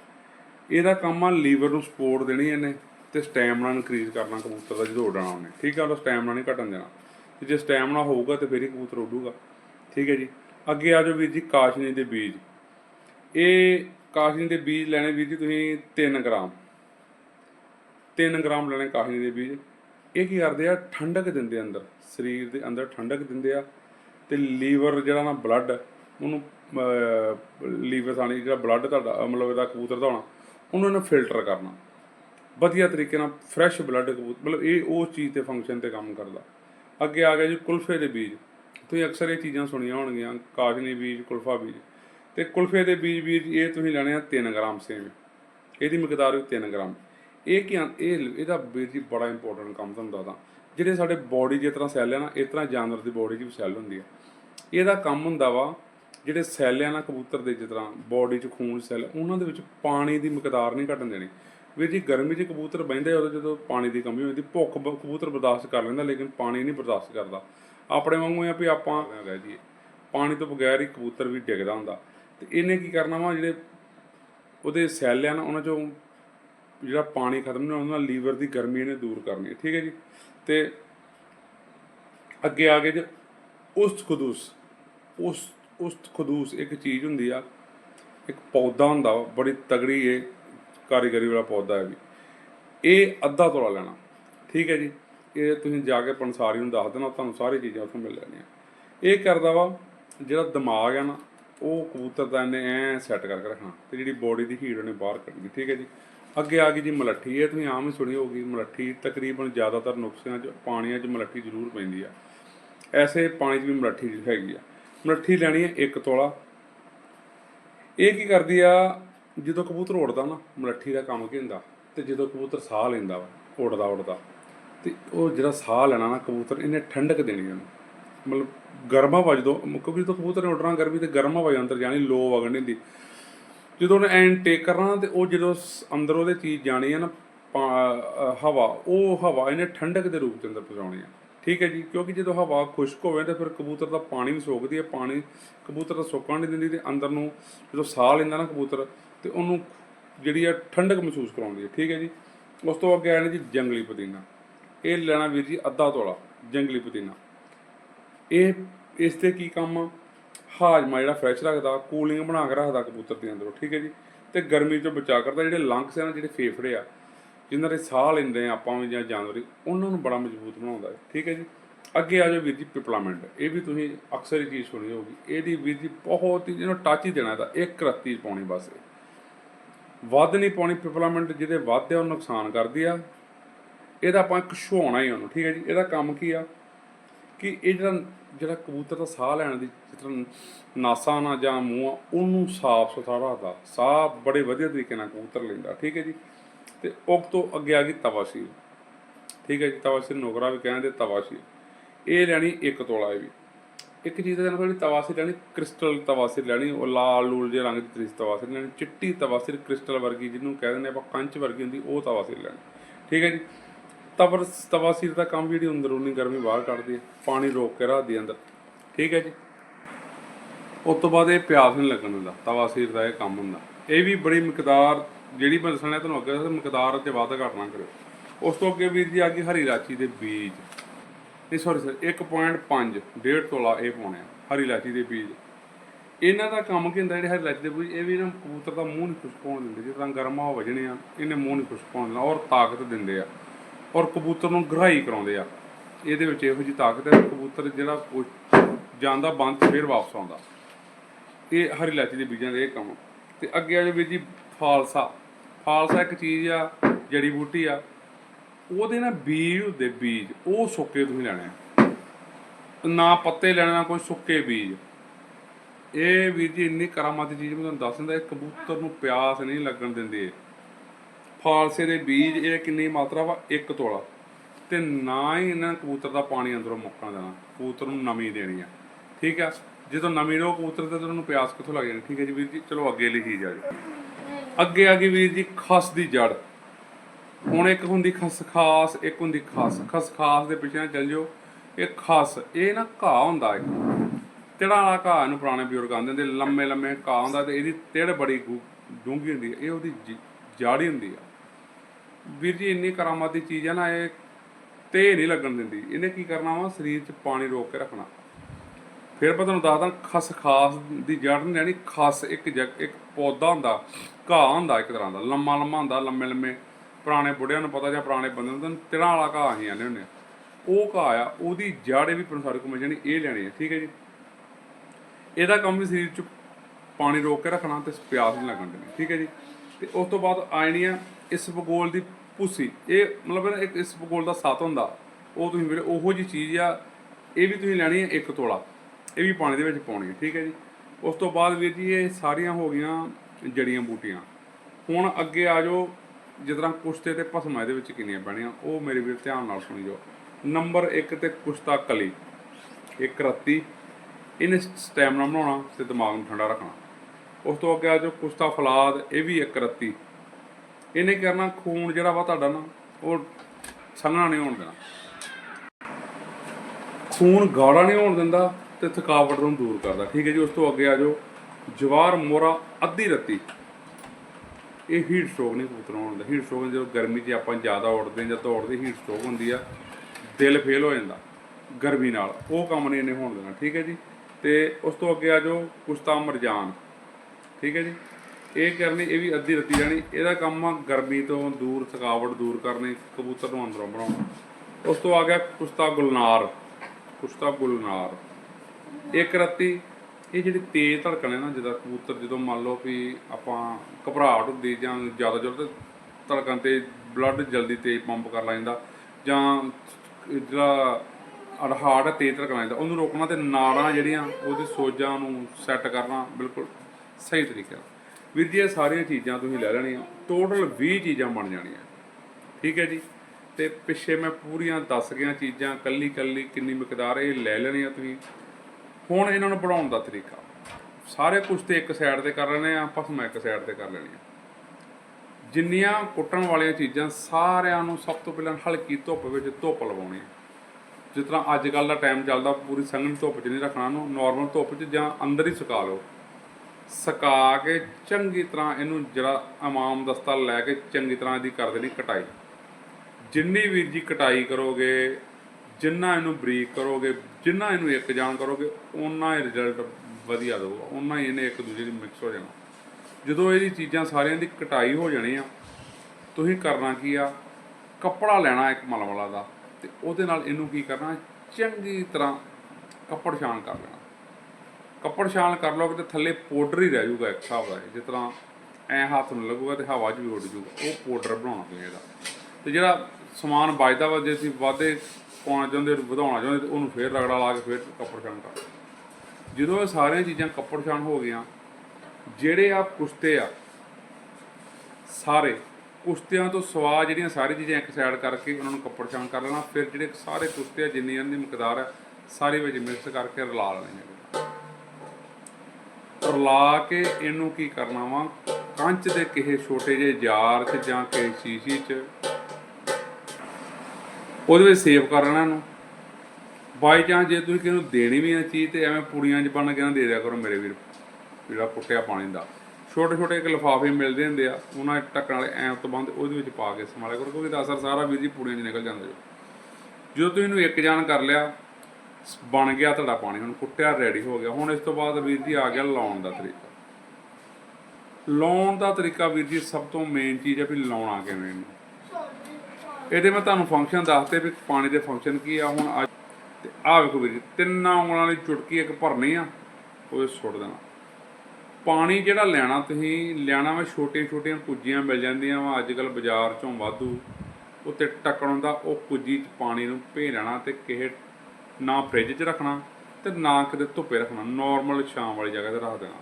ਇਹਦਾ ਕੰਮ ਆ ਲੀਵਰ ਨੂੰ ਸਪੋਰਟ ਦੇਣੀ ਇਹਨੇ ਤੇ ਸਟੈਮਿਨਾ ਇਨਕਰੀਜ਼ ਕਰਨਾ ਕਬੂਤਰ ਦਾ ਜਦੋਂ ਉੱਡਣਾ ਉਹਨੇ। ਠੀਕ ਆ, ਉਹਦਾ ਸਟੈਮਿਨਾ ਨਹੀਂ ਘਟਣ ਦੇਣਾ। ਤੇ ਜੇ ਸਟੈਮਿਨਾ ਹੋਊਗਾ ਤੇ ਫਿਰ ਹੀ ਕਬੂਤਰ ਉੱਡੂਗਾ। ਠੀਕ ਹੈ ਜੀ। ਅੱਗੇ ਆ ਜਾਓ ਵੀਰ ਜੀ ਕਾਸ਼ਨੀ ਦੇ ਬੀਜ। ਇਹ ਕਾਸ਼ਨੀ ਦੇ ਬੀਜ ਲੈਣੇ ਵੀਰ ਜੀ ਤੁਸੀਂ 3 ਗ੍ਰਾਮ। 3 ਗ੍ਰਾਮ ਲੈਣੇ ਕਾਸ਼ਨੀ ਦੇ ਬੀਜ। ਇਹ ਕੀ ਕਰਦੇ ਆ? ਠੰਡਕ ਦਿੰਦੇ ਅੰਦਰ। ਸਰੀਰ ਦੇ ਅੰਦਰ ਠੰਡਕ ਦਿੰਦੇ ਆ। ਤੇ ਲੀਵਰ ਜਿਹੜਾ ਨਾ ਬਲੱਡ, ਉਹਨੂੰ ਲੀਵਰ ਸਾਨੀ ਜਿਹੜਾ ਬਲੱਡ ਤੁਹਾਡਾ ਮਤਲਬ ਇਹਦਾ ਕਬੂਤਰ ਦਾ ਹੋਣਾ, ਉਹਨੂੰ ਇਹਨੇ ਫਿਲਟਰ ਕਰਨਾ। ਵਧੀਆ ਤਰੀਕੇ ਨਾਲ ਫਰੈਸ਼ ਬਲੱਡ ਕਬੂਤਰ ਮਤਲਬ ਇਹ, ਉਹ ਚੀਜ਼ ਤੇ ਫੰਕਸ਼ਨ ਤੇ ਕੰਮ ਕਰਦਾ। ਅੱਗੇ ਆ ਗਿਆ ਜੀ ਕੁਲਫੇ ਦੇ ਬੀਜ। ਤੁਸੀਂ ਅਕਸਰ ਇਹ ਚੀਜ਼ਾਂ ਸੁਣੀਆਂ ਹੋਣਗੀਆਂ ਕਾਸ਼ਨੀ ਬੀਜ, ਕੁਲਫਾ ਬੀਜ। ਤੇ ਕੁਲਫੇ ਦੇ ਬੀਜ ਬੀਜ ਇਹ ਤੁਸੀਂ ਲੈਣੇ ਆ 3 ਗ੍ਰਾਮ ਸੇਮ। ਇਹਦੀ ਮਿਕਦਾਰ ਵੀ 3 ਗ੍ਰਾਮ। ਇਹ ਕੀ ਆ- ਇਹ, ਇਹਦਾ ਬੀਜ ਜੀ ਬੜਾ ਇੰਪੋਰਟੈਂਟ ਕੰਮ ਤੁਹਾਨੂੰ ਦੱਸਦਾ ਜਿਹੜੇ ਸਾਡੇ ਬਾਡੀ ਜਿਸ ਤਰ੍ਹਾਂ ਸੈੱਲ ਆ ਨਾ, ਇਸ ਤਰ੍ਹਾਂ ਜਾਨਵਰ ਦੀ ਬਾਡੀ 'ਚ ਵੀ ਸੈੱਲ ਹੁੰਦੀ ਆ। ਇਹਦਾ ਕੰਮ ਹੁੰਦਾ ਵਾ, ਜਿਹੜੇ ਸੈੱਲ ਆ ਨਾ ਕਬੂਤਰ ਦੇ ਜਿਸ ਤਰ੍ਹਾਂ ਬਾਡੀ 'ਚ ਖੂਨ ਸੈੱਲ ਉਹਨਾਂ ਦੇ ਵਿੱਚ ਪਾਣੀ ਦੀ ਮਕਦਾਰ ਨਹੀਂ ਘਟਣ ਦੇਣੀ। ਵੀਰ ਜੀ, ਗਰਮੀ 'ਚ ਕਬੂਤਰ ਬਹਿੰਦੇ ਉਹਦੇ ਜਦੋਂ ਪਾਣੀ ਦੀ ਕਮੀ ਹੁੰਦੀ, ਭੁੱਖ ਕਬੂਤਰ ਬਰਦਾਸ਼ਤ ਕਰ ਲੈਂਦਾ, ਲੇਕਿਨ ਪਾਣੀ ਨਹੀਂ ਬਰਦਾਸ਼ਤ ਕਰਦਾ। ਆਪਣੇ ਵਾਂਗੂ ਆ ਵੀ ਆਪਾਂ ਰਹਿ ਜਾਈਏ ਪਾਣੀ ਤੋਂ ਬਗੈਰ ਹੀ ਕਬੂਤਰ ਵੀ ਡਿੱਗਦਾ ਹੁੰਦਾ। ਤੇ ਇਹਨੇ ਕੀ ਕਰਨਾ ਵਾ, ਜਿਹੜੇ ਉਹਦੇ ਸੈੱਲ ਆ ਨਾ, ਉਹਨਾਂ ਚੋਂ ਜਿਹੜਾ ਪਾਣੀ ਖਤਮ ਨਹੀਂ ਹੋਣਾ ਲੀਵਰ ਦੀ ਗਰਮੀ ਇਹਨੇ ਦੂਰ ਕਰਨੀ ਠੀਕ ਹੈ ਜੀ? ਤੇ ਅੱਗੇ ਆ ਗਏ ਜੇ ਉਸਤ ਖਦੂਸ ਉਸ ਉਸਤ ਖਦੂਸ ਇੱਕ ਚੀਜ਼ ਹੁੰਦੀ ਆ, ਇੱਕ ਪੌਦਾ ਹੁੰਦਾ ਵਾ, ਬੜੀ ਤਗੜੀ ਇਹ ਕਾਰੀਗਰੀ ਵਾਲਾ ਪੌਦਾ ਹੈ ਵੀ। ਇਹ ਅੱਧਾ ਤੋਲਾ ਲੈਣਾ, ਠੀਕ ਹੈ ਜੀ? ਇਹ ਤੁਸੀਂ ਜਾ ਕੇ ਪੰਸਾਰੀ ਨੂੰ ਦੱਸ ਦੇਣਾ, ਤੁਹਾਨੂੰ ਸਾਰੀ ਚੀਜ਼ਾਂ ਉੱਥੋਂ ਮਿਲ ਜਾਣੀਆਂ। ਇਹ ਕਰਦਾ ਵਾ, ਜਿਹੜਾ ਦਿਮਾਗ ਹੈ ਨਾ, ਉਹ ਕਬੂਤਰ ਦਾ ਇਹਨੇ ਐ ਸੈੱਟ ਕਰਕੇ ਰੱਖਣਾ, ਤੇ ਜਿਹੜੀ ਬੋਡੀ ਦੀ ਹੀਟ ਉਹਨੇ ਬਾਹਰ ਕੱਢਣੀ, ਠੀਕ ਹੈ ਜੀ? ਅੱਗੇ ਆ ਗਈ ਜੀ ਮਲੱਠੀ, ਇਹ ਤੁਸੀਂ ਆਮ ਹੀ ਸੁਣੀ ਹੋਗੀ ਮਲੱਠੀ ਤਕਰੀਬਨ ਜ਼ਿਆਦਾਤਰ ਨੁਕਸਿਆਂ 'ਚ, ਪਾਣੀਆਂ 'ਚ ਮਲੱਠੀ ਜ਼ਰੂਰ ਪੈਂਦੀ ਆ। ਐਸੇ ਪਾਣੀ 'ਚ ਵੀ ਮਲੱਠੀ ਹੈਗੀ ਆ। ਮਲੱਠੀ ਲੈਣੀ ਹੈ ਇੱਕ ਤੋਲਾ। ਇਹ ਕੀ ਕਰਦੀ ਆ, ਜਦੋਂ ਕਬੂਤਰ ਉੱਡਦਾ ਨਾ, ਮਲੱਠੀ ਦਾ ਕੰਮ ਕੀ ਹੁੰਦਾ? ਤੇ ਜਦੋਂ ਕਬੂਤਰ ਸਾਹ ਲੈਂਦਾ ਵਾ ਉੱਡਦਾ ਉੱਡਦਾ ਤੇ ਉਹ ਜਿਹੜਾ ਸਾਹ ਲੈਣਾ ਨਾ ਕਬੂਤਰ, ਇਹਨੇ ਠੰਡਕ ਦੇਣੀ ਉਹਨੂੰ। ਮਤਲਬ ਗਰਮਾ ਵਾ ਜਦੋਂ ਕਿਉਂਕਿ ਜਦੋਂ ਕਬੂਤਰ ਨੇ ਉੱਡਣਾ ਗਰਮੀ ਤੇ ਗਰਮਾ ਵਾ ਅੰਦਰ ਜਾਣੀ ਲੋ ਵਗਣ ਨਹੀਂ ਹੁੰਦੀ। ਜਦੋਂ ਉਹਨੇ ਐਨ ਟੇਕ ਕਰਨਾ ਤੇ ਉਹ ਜਦੋਂ ਸ- ਅੰਦਰ ਉਹਦੇ ਚੀਜ਼ ਜਾਣੀ ਆ ਨਾ, ਪਾ- ਹਵਾ, ਉਹ ਹਵਾ ਇਹਨੇ ਠੰਡਕ ਦੇ ਰੂਪ ਦੇ ਅੰਦਰ ਪਹੁੰਚਾਉਣੀ ਆ। ਠੀਕ ਹੈ ਜੀ? ਕਿਉਂਕਿ ਜਦੋਂ ਹਵਾ ਖੁਸ਼ਕ ਹੋਵੇ ਤਾਂ ਫਿਰ ਕਬੂਤਰ ਦਾ ਪਾਣੀ ਵੀ ਸੋਕਦੀ ਹੈ ਪਾਣੀ, ਕਬੂਤਰ ਦਾ ਸੁੱਕਣ ਨਹੀਂ ਦਿੰਦੀ ਤੇ ਅੰਦਰ ਨੂੰ ਜਦੋਂ ਸਾਹ ਲੈਂਦਾ ਨਾ ਕਬੂਤਰ, ਤੇ ਉਹਨੂੰ ਜਿਹੜੀ ਆ ਠੰਡਕ ਮਹਿਸੂਸ ਕਰਾਉਂਦੀ ਹੈ ਠੀਕ ਹੈ ਜੀ? ਉਸ ਤੋਂ ਅੱਗੇ ਆਇਆ ਜੀ ਜੰਗਲੀ ਪੁਦੀਨਾ। ਇਹ ਲੈਣਾ ਵੀਰ ਜੀ ਅੱਧਾ ਤੋਲਾ, ਜੰਗਲੀ ਪੁਦੀਨਾ। ਇਹ, ਇਸ ਤੇ ਕੀ ਕੰਮ ਆ? ਹਾਜਮਾ ਜਿਹੜਾ ਫਰੈਸ਼ ਰੱਖਦਾ ਕੂਲਿੰਗ ਬਣਾ ਕੇ ਰੱਖਦਾ ਕਬੂਤਰ ਦੇ ਅੰਦਰੋਂ, ਠੀਕ ਹੈ ਜੀ? ਤੇ ਗਰਮੀ ਤੋਂ ਬਚਾ ਕਰਦਾ, ਜਿਹੜੇ ਲੰਗਸ ਆ ਨਾ, ਜਿਹੜੇ ਫੇਫੜੇ ਆ, ਜਿਨ੍ਹਾਂ ਦੇ ਸਾਹ ਲੈਂਦੇ ਆ ਆਪਾਂ ਵੀ ਜਾਂ ਜਾਨਵਰ, ਉਹਨਾਂ ਨੂੰ ਬੜਾ ਮਜ਼ਬੂਤ ਬਣਾਉਂਦਾ ਹੈ, ਠੀਕ ਹੈ ਜੀ? ਅੱਗੇ ਆ ਜਾਓ ਵੀਰ ਜੀ, ਪਿਪਲਾਮੈਂਟ, ਇਹ ਵੀ ਤੁਸੀਂ ਅਕਸਰ ਹੀ ਚੀਜ਼ ਸੁਣੀ ਹੋਊਗੀ, ਇਹਦੀ ਵੀਰ ਜੀ ਬਹੁਤ ਹੀ ਜਿਹਨੂੰ ਟੱਚ ਹੀ ਦੇਣਾ ਤਾਂ ਇੱਕ ਰੱਤੀ ਪਾਉਣੀ ਬਸ ਇਹ। ਵੱਧ ਨਹੀਂ ਪਾਉਣੀ ਪਿਪਲਾਮੈਂਟ, ਜਿਹਦੇ ਵੱਧ ਆ, ਉਹ ਨੁਕਸਾਨ ਕਰਦੀ ਆ। ਇਹਦਾ ਆਪਾਂ ਇੱਕ ਛੋਣਾ ਹੀ ਉਹਨੂੰ, ਠੀਕ ਹੈ ਜੀ? ਇਹਦਾ ਕੰਮ ਕੀ ਆ? ਕਿ ਇਹ ਜਿਹੜਾ ਜਿਹੜਾ ਕਬੂਤਰ ਦਾ ਸਾਹ ਲੈਣ ਦੀ ਜਿਸ ਤਰ੍ਹਾਂ ਨਾਸਾਂ ਨਾ ਜਾਂ ਮੂੰਹ ਆ, ਉਹਨੂੰ ਸਾਫ਼ ਸੁਥਰਾ ਰੱਖਦਾ। ਸਾਹ ਬੜੇ ਵਧੀਆ ਤਰੀਕੇ ਨਾਲ ਕਬੂਤਰ ਲੈਂਦਾ, ਠੀਕ ਹੈ ਜੀ? ਤੇ ਉਹ ਤੋਂ ਅੱਗੇ ਆ ਗਈ ਤਵਾਸ਼ੀਰ ਠੀਕ ਹੈ ਜੀ ਤਵਾਸ਼ੀਰ ਨੋਗਰਾ ਵੀ ਕਹਿੰਦੇ ਤਵਾਸ਼ੀਰ ਇਹ ਲੈਣੀ ਇੱਕ ਤੋਲਾ ਇਹ ਵੀ। ਇੱਕ ਚੀਜ਼ ਦਾ ਜਿਹੜੀ ਤਵਾਸੀਰ ਲੈਣੀ, ਕ੍ਰਿਸਟਲ ਤਵਾਸੀਰ ਲੈਣੀ, ਉਹ ਲਾਲ ਲੂਲ ਜਿਹੇ ਰੰਗ ਦੀ ਤਰੀਸ ਤਵਾਸੀਰ ਲੈਣੀ, ਚਿੱਟੀ ਤਵਾਸੀਰ ਕ੍ਰਿਸਟਲ ਵਰਗੀ ਜਿਹਨੂੰ ਕਹਿ ਦਿੰਦੇ ਆਪਾਂ, ਕੰਚ ਵਰਗੀ ਹੁੰਦੀ, ਉਹ ਤਵਾਸੀਰ ਲੈਣੀ। ਠੀਕ ਹੈ ਜੀ? ਤਵਰ ਤਵਾਸੀਰ ਦਾ ਕੰਮ ਜਿਹੜੀ ਅੰਦਰੂਨੀ ਗਰਮੀ ਬਾਹਰ ਕੱਢਦੀ ਹੈ ਪਾਣੀ ਰੋਕ ਕੇ ਰੱਖਦੀ ਹੈ ਅੰਦਰ। ਠੀਕ ਹੈ ਜੀ। ਉਸ ਤੋਂ ਬਾਅਦ ਇਹ ਪਿਆਸ ਨਹੀਂ ਲੱਗਣ ਦਿੰਦਾ ਤਵਾਸੀਰ ਦਾ ਇਹ ਕੰਮ ਹੁੰਦਾ। ਇਹ ਵੀ ਬੜੀ ਮਿਕਦਾਰ ਜਿਹੜੀ ਮੈਂ ਦੱਸਣਾ ਤੁਹਾਨੂੰ ਅੱਗੇ ਦੱਸਿਆ, ਮਿਕਦਾਰ ਤੇ ਵਾਧਾ ਘੱਟ ਨਾ ਕਰਿਓ। ਉਸ ਤੋਂ ਅੱਗੇ ਵੀਰ ਜੀ ਆ ਗਈ ਹਰੀ ਇਲਾਚੀ ਦੇ ਬੀਜ। ਨਹੀਂ ਸੌਰੀ ਸਰ 1.5 ਡੇਢ ਤੋਲਾ ਇਹ ਪਾਉਣੇ ਆ ਹਰੀ ਇਲਾਚੀ ਦੇ ਬੀਜ। ਇਹਨਾਂ ਦਾ ਕੰਮ ਕੀ ਹੁੰਦਾ ਜਿਹੜੇ ਹਰੀ ਹਰ ਦੇ ਬੀਜ ਇਹ ਵੀ ਨਾ ਕਬੂਤਰ ਦਾ ਮੂੰਹ ਨਹੀਂ ਖੁਸ਼ਕ ਹੋਣ ਦਿੰਦੇ ਜੇ ਤਰ੍ਹਾਂ ਗਰਮਾ ਹੋ ਵਜਣੇ ਆ ਇਹਨੇ ਮੂੰਹ ਨਹੀਂ ਖੁਸ਼ਕ ਹੋਣ ਦਿੰਦਾ ਔਰ ਤਾਕਤ ਦਿੰਦੇ ਆ। ਔਰ ਕਬੂਤਰ ਨੂੰ ਗ੍ਰਾਈ ਕਰਾਉਂਦੇ ਆ। ਇਹਦੇ ਵਿੱਚ ਇਹੋ ਜੀ ਤਾਕਤ ਹੈ, ਕਬੂਤਰ ਜਿਹੜਾ ਉਹ ਜਾਂਦਾ ਬੰਦ ਤੇ ਫਿਰ ਵਾਪਸ ਆਉਂਦਾ। ਇਹ ਹਰੀ ਇਲਾਇਚੀ ਦੇ ਬੀਜਾਂ ਦੇ ਇਹ ਕੰਮ। ਤੇ ਅੱਗੇ ਆ ਜਾ ਵੀਰ ਜੀ, ਫਾਲਸਾ। ਫਾਲਸਾ ਇੱਕ ਚੀਜ਼ ਆ, ਜੜੀ ਬੂਟੀ ਆ। ਉਹਦੇ ਨਾਲ ਬੀਜ ਹੁੰਦੇ ਬੀਜ, ਉਹ ਸੁੱਕੇ ਤੁਸੀਂ ਲੈਣੇ ਆ। ਨਾ ਪੱਤੇ ਲੈਣੇ, ਨਾ ਕੋਈ ਸੁੱਕੇ ਬੀਜ। ਇਹ ਵੀਰ ਜੀ ਇੰਨੀ ਕਰਾਮਾਤੀ ਚੀਜ਼ ਮੈਂ ਤੁਹਾਨੂੰ ਦੱਸ ਦਿੰਦਾ, ਇਹ ਕਬੂਤਰ ਨੂੰ ਪਿਆਸ ਨਹੀਂ ਲੱਗਣ ਦਿੰਦੇ। ਫਾਲਸੇ ਦੇ ਬੀਜ, ਇਹ ਕਿੰਨੀ ਮਾਤਰਾ ਵਾ? 1 ਤੋਲਾ। ਤੇ ਨਾ ਹੀ ਇਹਨਾਂ ਕਬੂਤਰ ਦਾ ਪਾਣੀ ਅੰਦਰੋਂ ਮੁੱਕਣ ਦੇਣਾ। ਕਬੂਤਰ ਨੂੰ ਨਮੀ ਦੇਣੀ ਆ। ਠੀਕ ਆ? ਜਦੋਂ ਨਮੀ ਰੋ ਕਬੂਤਰ ਤੇ ਤੁਹਾਨੂੰ ਪਿਆਸ ਕਿੱਥੋਂ ਲੱਗ ਜਾਣੀ? ਠੀਕ ਹੈ ਜੀ ਵੀਰ ਜੀ? ਚਲੋ ਅੱਗੇ ਲਿਖੀ ਚੀਜ਼ ਜੀ ਅੱਗੇ ਆ ਗਈ ਵੀਰ ਜੀ, ਖਸ ਦੀ ਜੜ। ਹੁਣ ਇੱਕ ਹੁੰਦੀ ਖਸ ਖਾਸ, ਇੱਕ ਹੁੰਦੀ ਖਸ। ਖਸ ਖਾਸ ਦੇ ਪਿੱਛੇ ਨਾ ਚੱਲ ਜਾਓ। ਇਹ ਖਸ, ਇਹ ਨਾ ਘਾਹ ਹੁੰਦਾ ਇੱਕ। ਤਿੜਾ ਵਾਲਾ ਘਾਹ ਨੂੰ ਪੁਰਾਣੇ ਬਜ਼ੁਰਗ ਆਂਦੇ ਹੁੰਦੇ ਲੰਮੇ ਲੰਮੇ ਘਾਹ ਹੁੰਦਾ ਤੇ ਇਹਦੀ ਤਿੜ ਬੜੀ ਗੁ- ਡੂੰਘੀ ਹੁੰਦੀ ਹੈ ਇਹ ਉਹਦੀ ਜ- ਜੜ ਹੀ ਹੁੰਦੀ ਆ। ਵੀਰ ਜੀ, ਇੰਨੀ ਕਰਾਮਾਤ ਦੀ ਚੀਜ਼ ਆ ਨਾ, ਇਹ ਤੇ ਨਹੀਂ ਲੱਗਣ ਦਿੰਦੀ। ਇਹਨੇ ਕੀ ਕਰਨਾ ਵਾ? ਸਰੀਰ 'ਚ ਪਾਣੀ ਰੋਕ ਕੇ ਰੱਖਣਾ। ਫਿਰ ਮੈਂ ਤੁਹਾਨੂੰ ਦੱਸਦਾ, ਖਸ ਖਾਸ ਦੀ ਜੜ ਨਹੀਂ ਲੈਣੀ ਖਸ ਇੱਕ ਜਗ ਇੱਕ ਪੌਦਾ ਹੁੰਦਾ, ਘਾਹ ਹੁੰਦਾ ਇੱਕ ਤਰ੍ਹਾਂ ਦਾ। ਲੰਮਾ ਲੰਮਾ ਹੁੰਦਾ, ਲੰਮੇ ਲੰਮੇ ਪੁਰਾਣੇ ਬੁੱਢਿਆਂ ਨੂੰ ਪਤਾ ਜਾਂ ਪੁਰਾਣੇ ਬੰਦੇ ਨੂੰ ਤਾਂ ਤਿਰਾਂ ਵਾਲਾ ਘਾਹ ਅਸੀਂ ਆਨੇ ਹੁੰਦੇ ਆ। ਉਹ ਘਾਹ ਆ, ਉਹਦੀ ਜੜ ਵੀ ਪ੍ਰਸਾਰਿਕ ਮਿਲ ਜਾਣੀ ਇਹ ਲੈਣੀ ਹੈ ਠੀਕ ਹੈ ਜੀ? ਇਹਦਾ ਕੰਮ ਵੀ ਸਰੀਰ 'ਚ ਪਾਣੀ ਰੋਕ ਕੇ ਰੱਖਣਾ ਤੇ ਪਿਆਸ ਨਹੀਂ ਲੱਗਣ ਦੇਣੀ, ਠੀਕ ਹੈ ਜੀ? ਤੇ ਉਸ ਤੋਂ ਬਾਅਦ ਆਣੀ ਆ, ਇਸ ਭੂਗੋਲ ਦੀ ਭੁੱਸੀ ਇਹ ਮਤਲਬ ਨਾ ਇੱਕ ਇਸ ਭੂਗੋਲ ਦਾ ਸਾਥ ਹੁੰਦਾ। ਉਹ ਤੁਸੀਂ ਵੀਰੇ ਉਹੋ ਜੀ ਚੀਜ਼ ਆ, ਇਹ ਵੀ ਤੁਸੀਂ ਲੈਣੀ ਹੈ ਇੱਕ ਤੋਲਾ। ਇਹ ਵੀ ਪਾਣੀ ਦੇ ਵਿੱਚ ਪਾਉਣੀ ਹੈ, ਠੀਕ ਹੈ ਜੀ। ਉਸ ਤੋਂ ਬਾਅਦ ਵੀਰ ਜੀ ਇਹ ਸਾਰੀਆਂ ਹੋ ਗਈਆਂ ਜੜੀਆਂ ਬੂਟੀਆਂ। ਹੁਣ ਅੱਗੇ ਆ ਜਾਓ, ਜਿਸ ਤਰ੍ਹਾਂ ਕੁਸ਼ਤੇ ਤੇ ਭਸਮਾ ਇਹਦੇ ਵਿੱਚ ਕਿੰਨੀਆਂ ਪੈਣੀਆਂ, ਉਹ ਮੇਰੇ ਵੀਰ ਧਿਆਨ ਨਾਲ ਸੁਣੀ ਜਾਓ। ਨੰਬਰ 1 ਤੇ ਕੁਸ਼ਤਾ ਕਲੀ, ਇੱਕ ਰੱਤੀ। ਇਹਨੇ ਸਟੈਮਨਾ ਬਣਾਉਣਾ ਤੇ ਦਿਮਾਗ ਨੂੰ ਠੰਡਾ ਰੱਖਣਾ। ਉਸ ਤੋਂ ਅੱਗੇ ਆ ਜਾਓ ਕੁਸ਼ਤਾ ਫਲਾਦ, ਇਹ ਵੀ ਇੱਕ ਰੱਤੀ। ਇਹਨੇ ਕਰਨਾ ਖੂਨ ਜਿਹੜਾ ਵਾ ਤੁਹਾਡਾ ਨਾ, ਉਹ ਸੰਘਣਾ ਨਹੀਂ ਹੋਣ ਦੇਣਾ। ਖੂਨ ਗਾੜਾ ਨਹੀਂ ਹੋਣ ਦਿੰਦਾ ਤੇ ਥਕਾਵਟ ਨੂੰ ਦੂਰ ਕਰਦਾ। ਠੀਕ ਹੈ ਜੀ, ਉਸ ਤੋਂ ਅੱਗੇ ਆ ਜਾਓ। ਜਵਾਰ, ਮੋਰਾ, ਅੱਧੀ ਰੱਤੀ। ਇਹ ਹੀਟ ਸਟ੍ਰੋਕ ਨਹੀਂ ਕਬੂਤਰ ਨੂੰ ਹੁੰਦਾ ਹੀਟ ਸਟ੍ਰੋਕ ਜਦੋਂ ਗਰਮੀ 'ਚ ਆਪਾਂ ਜ਼ਿਆਦਾ ਉੱਡਦੇ ਹਾਂ ਜਾਂ ਦੌੜਦੇ ਹੀਟ ਸਟ੍ਰੋਕ ਹੁੰਦੀ ਆ, ਦਿਲ ਫੇਲ ਹੋ ਜਾਂਦਾ ਗਰਮੀ ਨਾਲ। ਉਹ ਕੰਮ ਨਹੀਂ ਇਹਨੇ ਹੋਣ ਦੇਣਾ। ਠੀਕ ਹੈ ਜੀ, ਤੇ ਉਸ ਤੋਂ ਅੱਗੇ ਆ ਜਾਓ ਕੁਸ਼ਤਾ ਮਰਜਾਨ ਠੀਕ ਹੈ ਜੀ ਇਹ ਕਰਨੀ, ਇਹ ਵੀ ਅੱਧੀ ਰੱਤੀ ਜਾਣੀ। ਇਹਦਾ ਕੰਮ ਆ ਗਰਮੀ ਤੋਂ ਦੂਰ, ਥਕਾਵਟ ਦੂਰ ਕਰਨੀ, ਕਬੂਤਰ ਨੂੰ ਅੰਦਰੋਂ ਬਣਾਉਣਾ। ਉਸ ਤੋਂ ਆ ਗਿਆ ਕੁਸ਼ਤਾ ਗੁਲਨਾਰ ਕੁਸ਼ਤਾ ਗੁਲਨਾਰ। ਇੱਕ ਰੱਤੀ, ਇਹ ਜਿਹੜੀ ਤੇਜ਼ ਧੜਕਣ ਹੈ ਨਾ ਜਿਹਦਾ ਕਬੂਤਰ ਜਦੋਂ ਮੰਨ ਲਓ ਵੀ ਆਪਾਂ ਘਬਰਾਹਟ ਹੁੰਦੀ ਜਾਂ ਜ਼ਿਆਦਾ ਜ਼ੋਰ ਧੜਕਣ ਤੇ ਬਲੱਡ ਜਲਦੀ ਤੇਜ਼ ਪੰਪ ਕਰ ਲੈਂਦਾ ਜਾਂ ਜਿਹੜਾ ਹਾਰਟ ਤੇਜ਼ ਧੜਕਣ ਲੈਂਦਾ ਉਹਨੂੰ ਰੋਕਣਾ ਤੇ ਨਾੜਾਂ ਜਿਹੜੀਆਂ, ਉਹਦੀ ਸੋਜਾਂ ਨੂੰ ਸੈੱਟ ਕਰਨਾ ਬਿਲਕੁਲ ਸਹੀ ਤਰੀਕੇ ਨਾਲ। ਵੀਰ ਜੀ, ਇਹ ਸਾਰੀਆਂ ਚੀਜ਼ਾਂ ਤੁਸੀਂ ਲੈ ਲੈਣੀਆਂ। ਟੋਟਲ 20 ਚੀਜ਼ਾਂ ਬਣ ਜਾਣੀਆਂ। ਠੀਕ ਹੈ ਜੀ? ਤੇ ਪਿੱਛੇ ਮੈਂ ਪੂਰੀਆਂ ਦੱਸ ਗਿਆ ਚੀਜ਼ਾਂ ਕੱਲੀ ਕੱਲੀ ਕਿੰਨੀ ਮਿਕਦਾਰ ਇਹ ਲੈ ਲੈਣੀਆਂ ਤੁਸੀਂ। ਹੁਣ ਇਹਨਾਂ ਨੂੰ ਬਣਾਉਣ ਦਾ ਤਰੀਕਾ। ਸਾਰੇ ਕੁਛ ਤੇ ਇੱਕ ਸਾਈਡ ਤੇ ਕਰ ਲੈਣੇ ਆ ਆਪਸ ਮੈਂ ਇੱਕ ਸਾਈਡ ਤੇ ਕਰ ਲੈਣੀ ਆ। ਜਿੰਨੀਆਂ ਕੁੱਟਣ ਵਾਲੀਆਂ ਚੀਜ਼ਾਂ ਸਾਰਿਆਂ ਨੂੰ ਸਭ ਤੋਂ ਪਹਿਲਾਂ ਹਲਕੀ ਧੁੱਪ ਵਿੱਚ ਧੁੱਪ ਲਵਾਉਣੀ ਹੈ ਜਿਸ ਤਰ੍ਹਾਂ ਅੱਜ ਕੱਲ ਦਾ ਟਾਈਮ ਚੱਲਦਾ, ਪੂਰੀ ਸੰਘਣੀ ਧੁੱਪ 'ਚ ਨਹੀਂ ਰੱਖਣਾ ਉਹਨੂੰ ਨਾਰਮਲ ਧੁੱਪ 'ਚ ਜਾਂ ਅੰਦਰ ਹੀ ਸੁਕਾ ਲਓ। ਸੁਕਾ ਕੇ ਚੰਗੀ ਤਰ੍ਹਾਂ ਇਹਨੂੰ ਜਿਹੜਾ ਇਮਾਮ ਦਸਤਾ ਲੈ ਕੇ ਚੰਗੀ ਤਰ੍ਹਾਂ ਇਹਦੀ ਕਰ ਦੇਣੀ ਕਟਾਈ। ਜਿੰਨੀ ਵੀਰ ਜੀ ਕਟਾਈ ਕਰੋਗੇ, ਜਿੰਨਾ ਇਹਨੂੰ ਬਰੀਕ ਕਰੋਗੇ, ਜਿੰਨਾ ਇਹਨੂੰ ਇੱਕ ਜਾਣ ਕਰੋਗੇ, ਓਨਾ ਹੀ ਰਿਜ਼ਲਟ ਵਧੀਆ ਦੇਊਗਾ, ਓਨਾ ਹੀ ਇਹਨੇ ਇੱਕ ਦੂਜੇ ਦੀ ਮਿਕਸ ਹੋ ਜਾਣਾ। ਜਦੋਂ ਇਹਦੀ ਚੀਜ਼ਾਂ ਸਾਰਿਆਂ ਦੀ ਕਟਾਈ ਹੋ ਜਾਣੀ ਆ ਤੁਸੀਂ ਕਰਨਾ ਕੀ ਆ? ਕੱਪੜਾ ਲੈਣਾ ਇੱਕ ਮਲਮਲਾ ਦਾ ਤੇ ਉਹਦੇ ਨਾਲ ਇਹਨੂੰ ਕੀ ਕਰਨਾ? ਚੰਗੀ ਤਰ੍ਹਾਂ ਕੱਪੜ ਛਾਣ ਕਰ ਲੈਣਾ। ਕੱਪੜ ਛਾਣ ਕਰ ਲਓਗੇ ਤੇ ਥੱਲੇ ਪਾਊਡਰ ਹੀ ਰਹਿ ਜਾਊਗਾ ਇੱਕ ਹਿਸਾਬ ਦਾ ਜਿਸ ਤਰ੍ਹਾਂ ਐ ਹੱਥ ਨੂੰ ਲੱਗੂਗਾ ਤੇ ਹਵਾ 'ਚ ਵੀ ਉੱਡ ਜਾਊਗਾ। ਉਹ ਪਾਊਡਰ ਬਣਾਉਣਾ ਤੁਸੀਂ ਇਹਦਾ। ਤੇ ਜਿਹੜਾ ਸਮਾਨ ਬਚਦਾ ਵਾ, ਜੇ ਅਸੀਂ ਵਾਧੇ ਪਾਉਣਾ ਚਾਹੁੰਦੇ ਵਧਾਉਣਾ ਚਾਹੁੰਦੇ ਤੇ ਉਹਨੂੰ ਫੇਰ ਰਗੜਾ ਲਾ ਕੇ ਫੇਰ ਕੱਪੜ ਛਾਣ ਕਰ। ਜਦੋਂ ਇਹ ਸਾਰੀਆਂ ਚੀਜ਼ਾਂ ਕੱਪੜ ਛਾਣ ਹੋ ਗਈਆਂ, ਜਿਹੜੇ ਆ ਕੁਸ਼ਤੇ ਆ, ਸਾਰੇ ਕੁਸ਼ਤਿਆਂ ਤੋਂ ਸਵਾ ਜਿਹੜੀਆਂ ਸਾਰੀ ਚੀਜ਼ਾਂ ਇੱਕ ਸਾਈਡ ਕਰਕੇ ਉਹਨਾਂ ਨੂੰ ਕੱਪੜ ਛਾਣ ਕਰ ਲੈਣਾ, ਫਿਰ ਜਿਹੜੇ ਸਾਰੇ ਕੁਸ਼ਤੇ ਆ, ਜਿੰਨੀ ਇਹਨਾਂ ਦੀ ਮਿਕਦਾਰ ਹੈ ਸਾਰੇ ਵਿੱਚ ਮਿਕਸ ਕਰਕੇ ਰਲਾ ਲੈਣੇ ਹੈ ਕੇ ਇਹਨੂੰ ਕੀ ਕਰਨਾ ਵਾ? ਕੰਚ ਦੇ ਕਿਸੇ ਛੋਟੇ ਜਿਹੇ ਜਾਰ 'ਚ ਜਾਂ ਕਿਸੇ ਸ਼ੀਸ਼ੀ 'ਚ। ਉਹਦੇ ਵਿੱਚ ਸੇਵ ਕਰ ਇਹਨੂੰ। ਬਾਈ ਚਾਂਸ ਜੇ ਤੁਸੀਂ ਕਿਸੇ ਦੇਣੀ ਵੀ ਹੈ ਚੀਜ਼ ਤੇ ਐਵੇਂ ਪੁੜੀਆਂ 'ਚ ਬਣ ਕੇ ਨਾ ਦੇ ਦਿਆ ਕਰੋ ਮੇਰੇ ਵੀਰ, ਜਿਹੜਾ ਪੁੱਟਿਆ ਪਾਣੀ ਦਾ। ਛੋਟੇ ਛੋਟੇ ਇੱਕ ਲਿਫਾਫੇ ਮਿਲਦੇ ਹੁੰਦੇ ਆ, ਉਹਨਾਂ ਢੱਕਣ ਵਾਲੇ ਐਂ ਤੋਂ ਬੰਦ ਉਹਦੇ ਵਿੱਚ ਪਾ ਕੇ ਸੰਭਾਲਿਆ ਕਰੋ, ਕਿਉਂਕਿ ਦਾ ਅਸਰ ਸਾਰਾ ਵੀਰ ਜੀ ਪੁੜੀਆਂ 'ਚ ਨਿਕਲ ਜਾਂਦਾ ਜੀ ਜਦੋਂ ਤੁਸੀਂ ਇਹਨੂੰ ਇੱਕ ਜਾਨ ਕਰ ਲਿਆ ਬਣ ਗਿਆ ਤੁਹਾਡਾ ਪਾਣੀ, ਹੁਣ ਕੁੱਟਿਆ ਰੈਡੀ ਹੋ ਗਿਆ। ਹੁਣ ਇਸ ਤੋਂ ਬਾਅਦ ਵੀਰ ਜੀ ਆ ਗਿਆ ਲਾਉਣ ਦਾ ਤਰੀਕਾ। ਲਾਉਣ ਦਾ ਤਰੀਕਾ ਵੀਰ ਜੀ ਸਭ ਤੋਂ ਮੇਨ ਚੀਜ਼ ਹੈ ਵੀ ਲਾਉਣਾ ਕਿਵੇਂ ਇਹਨੂੰ ਇਹਦੇ ਮੈਂ ਤੁਹਾਨੂੰ ਫੰਕਸ਼ਨ ਦੱਸਦੇ ਵੀ ਪਾਣੀ ਦੇ ਫੰਕਸ਼ਨ ਕੀ ਆ। ਹੁਣ ਅੱਜ ਤੇ ਆਹ ਵੇਖੋ ਵੀਰ ਜੀ, ਤਿੰਨਾਂ ਉਂਗਲਾਂ ਵਾਲੀ ਚੁਟਕੀ ਇੱਕ ਭਰਨੀ ਆ, ਉਹ ਸੁੱਟ ਦੇਣਾ। ਪਾਣੀ ਜਿਹੜਾ ਲੈਣਾ ਤੁਸੀਂ, ਲੈਣਾ ਵਾ ਛੋਟੀਆਂ ਛੋਟੀਆਂ ਕੁੱਜੀਆਂ ਮਿਲ ਜਾਂਦੀਆਂ ਵਾ। ਅੱਜ ਕੱਲ ਬਾਜ਼ਾਰ ਚੋਂ ਵਾਧੂ ਉੱਤੇ ਟੱਕਣ ਹੁੰਦਾ, ਉਹ ਕੁੱਜੀ 'ਚ ਪਾਣੀ ਨੂੰ ਭੇ ਲੈਣਾ ਤੇ ਕਿਸੇ ਨਾ ਫ੍ਰਿਜ 'ਚ ਰੱਖਣਾ ਤੇ ਨਾ ਕਿਤੇ ਧੁੱਪੇ ਰੱਖਣਾ ਨਾਰਮਲ ਛਾਂ ਵਾਲੀ ਜਗ੍ਹਾ ਤੇ ਰੱਖ ਦੇਣਾ।